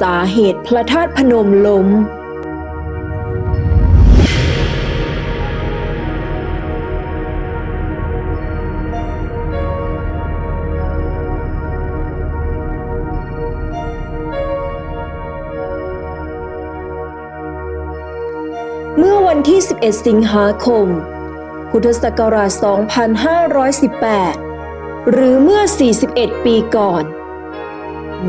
สาเหตุพระธาตุพนมล้ม เมื่อวันที่ 11 สิงหาคม พุทธศักราช 2518 หรือเมื่อ 41 ปีก่อน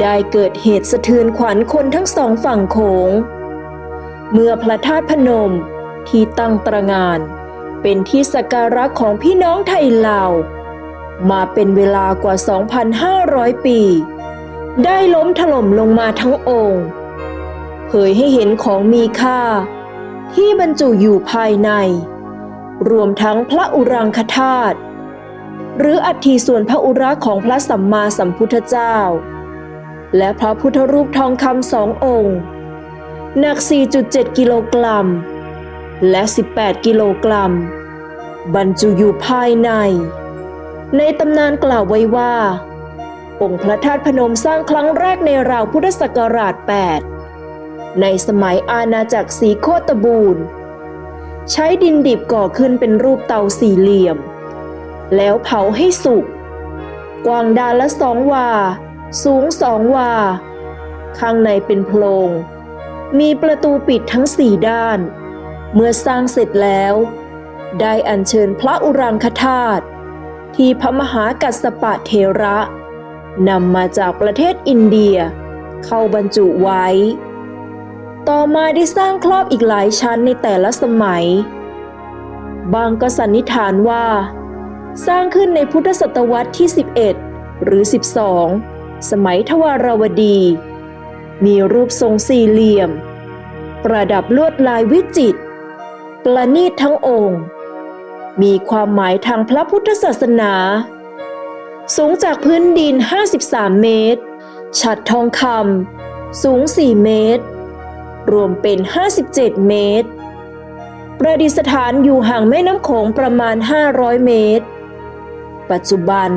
ได้เกิดเหตุสะเทือนขวัญคนทั้งสองฝั่งโขง เมื่อพระธาตุพนมที่ตั้งตระงาน เป็นที่สักการะของพี่น้องไทยลาว มาเป็นเวลากว่า 2,500 ปี ได้ล้มถล่มลงมาทั้งองค์เผยให้เห็นของมีค่า ที่บรรจุอยู่ภายใน รวมทั้งพระอุรังคธาตุหรืออัฐิส่วนพระอุระของพระสัมมาสัมพุทธเจ้า และพระพุทธรูปทองคำสององค์ หนัก 4.7 กิโลกรัม และ 18 กิโลกรัม บรรจุอยู่ภายใน ในตำนานกล่าวไว้ว่า องค์พระธาตุพนมสร้างครั้งแรกในราวพุทธศักราช 8 ในสมัยอาณาจักรสีโคตบูรณ์ ใช้ดินดิบก่อขึ้นเป็นรูปเตาสี่เหลี่ยม แล้วเผาให้สุก กว้างดานละสองวา สูงสองวา ข้างในเป็นโพรง มีประตูปิดทั้งสี่ด้าน เมื่อสร้างเสร็จแล้ว ได้อัญเชิญพระอุรังคธาตุที่พระมหากัสสปะเทระนำมาจากประเทศอินเดีย เข้าบรรจุไว้ ต่อมาได้สร้างครอบอีกหลายชั้นในแต่ละสมัย บางก็สันนิษฐานว่า สร้างขึ้นในพุทธศตวรรษที่ 11 หรือ 12 สมัยทวารวดี มีรูปทรงสี่เหลี่ยม ประดับลวดลายวิจิตรประณีตทั้งองค์ มีความหมายทางพระพุทธศาสนา สูงจากพื้นดิน 53 เมตร ฉัดทองคำสูง 4 เมตร รวมเป็น 57 เมตร ประดิษฐานอยู่ห่างแม่น้ำโขงประมาณ 500 เมตร ปัจจุบัน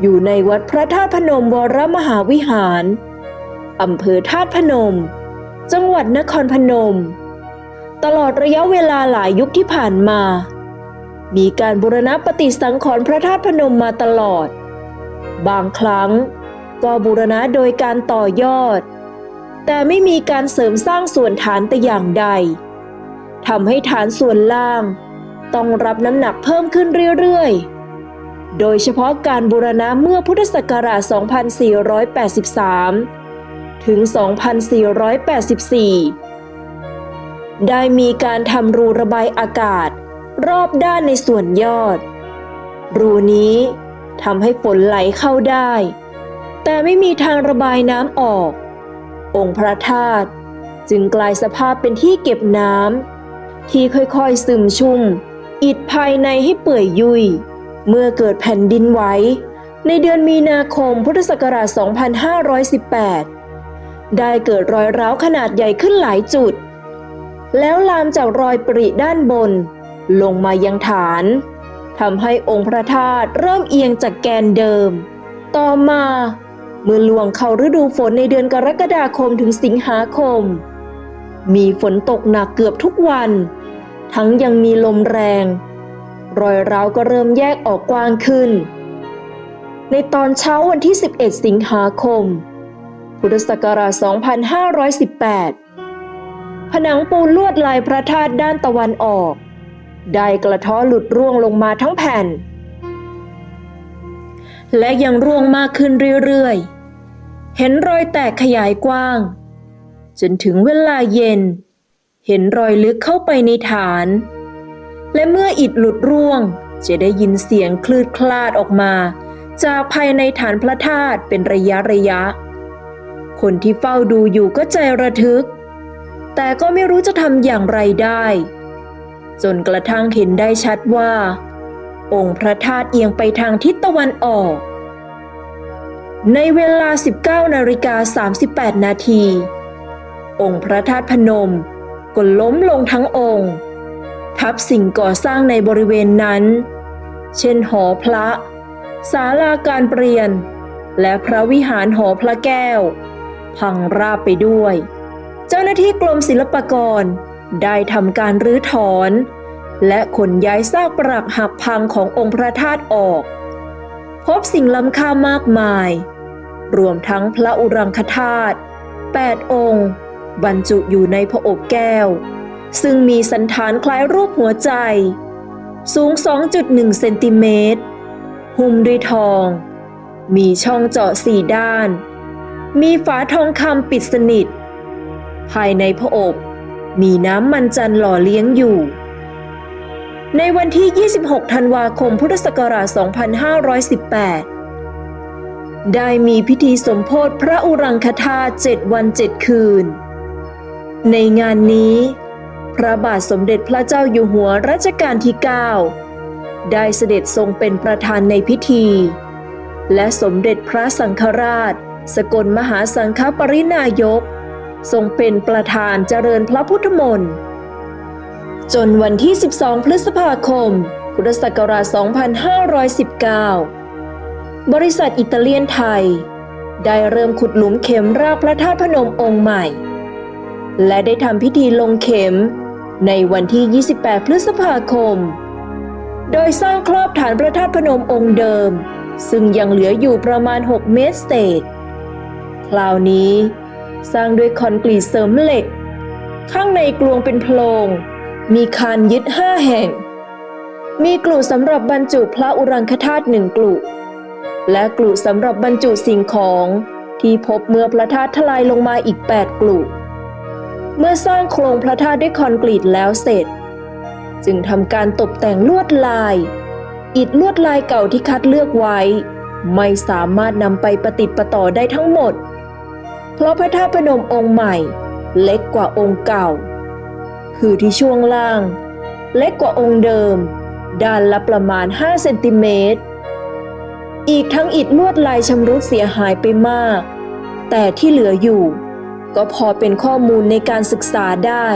อยู่ในวัดพระธาตุพนมวรมหาวิหาร อำเภอธาตุพนม จังหวัดนครพนม ตลอดระยะเวลาหลายยุคที่ผ่านมา มีการบูรณะปฏิสังขรณ์พระธาตุพนมมาตลอด บางครั้งก็บูรณะโดยการต่อยอด แต่ไม่มีการเสริมสร้างส่วนฐานแต่อย่างใดทำให้ฐานส่วนล่าง ต้องรับน้ำหนักเพิ่มขึ้นเรื่อยๆ โดยเฉพาะการบูรณะเมื่อพุทธศักราช 2483 ถึง 2484 ได้มีการทำรูระบายอากาศ รอบด้านในส่วนยอด รูนี้ทำให้ฝนไหลเข้าได้ แต่ไม่มีทางระบายน้ำออก องค์พระธาตุจึงกลายสภาพเป็นที่เก็บน้ำที่ค่อยๆซึมชุ่ม อิดภายในให้เปื่อยยุ่ย เมื่อเกิดแผ่นดินไหวในเดือนมีนาคมพุทธศักราช 2518 ได้เกิดรอยร้าวขนาดใหญ่ขึ้นหลายจุด แล้วลามจากรอยปริด้านบน ลงมายังฐานทำให้องค์พระธาตุเริ่มเอียงจากแกนเดิม ต่อมาเมื่อล่วงเข้าฤดูฝนในเดือนกรกฎาคมถึงสิงหาคม มีฝนตกหนักเกือบทุกวัน ทั้งยังมีลมแรง รอยร้าวก็เริ่มแยกออกกว้างขึ้น ในตอนเช้าวันที่ 11 สิงหาคม พุทธศักราช 2518 ผนังปูนลวดลายพระธาตุด้านตะวันออก ได้กระท้อหลุดร่วงลงมาทั้งแผ่น และยังร่วงมากขึ้นเรื่อยๆ เห็นรอยแตกขยายกว้าง จนถึงเวลาเย็น เห็นรอยลึกเข้าไปในฐาน และเมื่ออิฐหลุดร่วง จะได้ยินเสียงคลืดคลาดออกมา จากภายในฐานพระธาตุเป็นระยะระยะ คนที่เฝ้าดูอยู่ก็ใจระทึก แต่ก็ไม่รู้จะทำอย่างไรได้ จนกระทั่งเห็นได้ชัดว่า องค์พระธาตุเอียงไปทางทิศตะวันออก ในเวลา 19นาฬิกา38 นาทีองค์พระธาตุพนมก็ล้มลงทั้งองค์ ทับสิ่งก่อสร้างในบริเวณนั้น เช่นหอพระศาลาการเปลี่ยน และพระวิหารหอพระแก้ว พังราบไปด้วย เจ้าหน้าที่กรมศิลปากรได้ทำการรื้อถอน และขนย้ายซากปรักหักพังขององค์พระธาตุออก พบสิ่งล้ำค่ามากมาย รวมทั้งพระอุรังคธาตุ8องค์ บรรจุอยู่ในพระอบแก้ว ซึ่งมีสันฐานคล้ายรูปหัวใจ สูง 2.1 เซนติเมตร หุ้มด้วยทอง มีช่องเจาะสี่ด้าน มีฝาทองคำปิดสนิท ภายในพระอบ มีน้ำมันจันหล่อเลี้ยงอยู่ ในวันที่ 26 ธันวาคม พุทธศักราช 2518 ได้มีพิธีสมโพธิพระอุรังคธาเจ็ดวันเจ็ดคืน ในงานนี้ พระบาทสมเด็จพระเจ้าอยู่หัวรัชกาลที่ 9 ได้เสด็จทรงเป็นประธานในพิธี และสมเด็จพระสังฆราช สกลมหาสังฆปรินายก ทรงเป็นประธานเจริญพระพุทธมนต์จนวันที่ 12 พฤษภาคม พุทธศักราช 2519 บริษัทอิตาเลียนไทย ได้เริ่มขุดหลุมเข็มรากพระธาตุพนมองค์ใหม่ และได้ทำพิธีลงเข็ม ในวันที่ 28 พฤษภาคม โดยสร้างครอบฐานพระธาตุพนมองค์เดิม ซึ่งยังเหลืออยู่ประมาณ 6 เมตรเศษ คราวนี้ สร้างด้วยคอนกรีตเสริมเหล็ก ข้างในกลวงเป็นโพรง มีคานยึดห้าแห่ง มีกลุ่สำหรับบรรจุพระอุรังคธาตุหนึ่งกลุ่และกลุ่สำหรับบรรจุสิ่งของที่พบเมื่อพระธาตุทลายลงมาอีก 8 กลุ่ เมื่อสร้างโครงพระธาตุด้วยคอนกรีตแล้วเสร็จ จึงทำการตกแต่งลวดลาย อิฐลวดลายเก่าที่คัดเลือกไว้ ไม่สามารถนำไปประติดประต่อได้ทั้งหมด เพราะพระธาตุพนมองค์ใหม่เล็กกว่าองค์เก่า คือที่ช่วงล่าง เล็กกว่าองค์เดิม ด้านละประมาณ 5 เซนติเมตร อีกทั้งอิฐลวดลายชำรุดเสียหายไปมาก แต่ที่เหลืออยู่ ก็พอเป็นข้อมูลในการศึกษาได้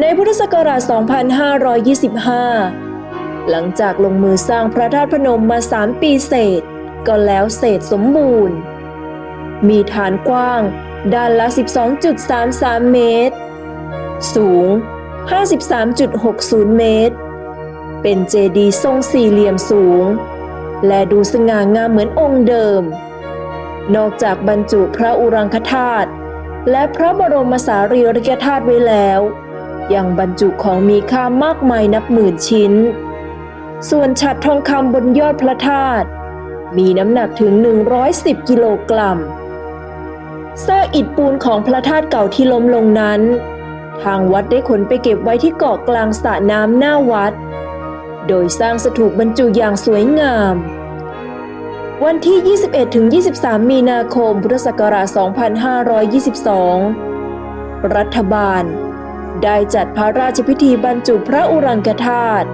ในพุทธศักราช 2525 หลังจากลงมือสร้างพระธาตุพนมมา3ปีเศษ ก็แล้วเสร็จสมบูรณ์ มีฐานกว้างด้านละ 12.33 เมตร สูง 53.60 เมตร เป็นเจดีย์ทรงสี่เหลี่ยมสูง และดูสง่างามเหมือนองค์เดิม นอกจากบรรจุพระอุรังคธาตุและพระบรมสารีริกธาตุไว้แล้ว ยังบรรจุของมีค่ามากมายนับหมื่นชิ้น ส่วนฉัดทองคำบนยอดพระธาตุมีน้ำหนักถึง 110 กิโลกรัมซากอิฐปูนของพระธาตุเก่าที่ล้มลงนั้น ทางวัดได้ขนไปเก็บไว้ที่เกาะกลางสระน้ำหน้าวัด โดยสร้างสถูปบรรจุอย่างสวยงาม วันที่ 21-23 มีนาคม พุทธศักราช 2522 รัฐบาล ได้จัดพระราชพิธีบรรจุพระอุรังคธาตุ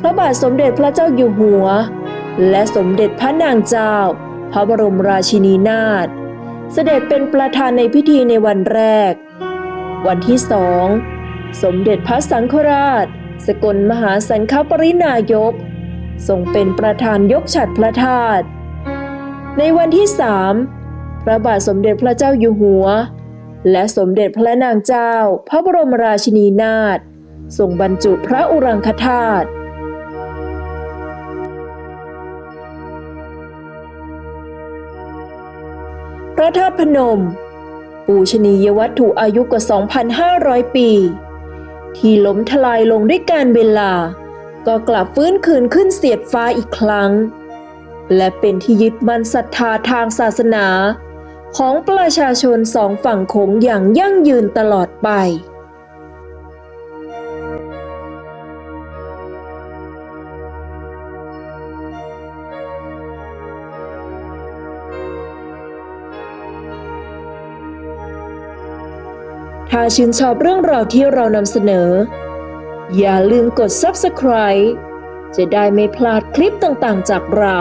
พระบาทสมเด็จพระเจ้าอยู่หัว และสมเด็จพระนางเจ้า พระบรมราชินีนาถ เสด็จเป็นประธานในพิธีในวันแรก วันที่สอง สมเด็จพระสังฆราช สกลมหาสังฆปรินายก ทรงเป็นประธานยกฉัดพระธาตุในวันที่สามพระบาทสมเด็จพระเจ้าอยู่หัว และสมเด็จพระนางเจ้า พระบรมราชินีนาถทรงบรรจุพระอุรังคธาตุพระธาตุพนม ปูชนียวัตถุอายุกว่า 2,500 ปี ที่ล้มทลายลงด้วยการเวลา ก็กลับฟื้นคืนขึ้นเสียดฟ้าอีกครั้ง และเป็นที่ยึดมั่นศรัทธาทางศาสนา ของประชาชนสองฝั่งโขงอย่างยั่งยืนตลอดไปถ้าชื่นชอบเรื่องราวที่เรานำเสนอ อย่าลืมกด Subscribe จะได้ไม่พลาดคลิปต่างๆจากเรา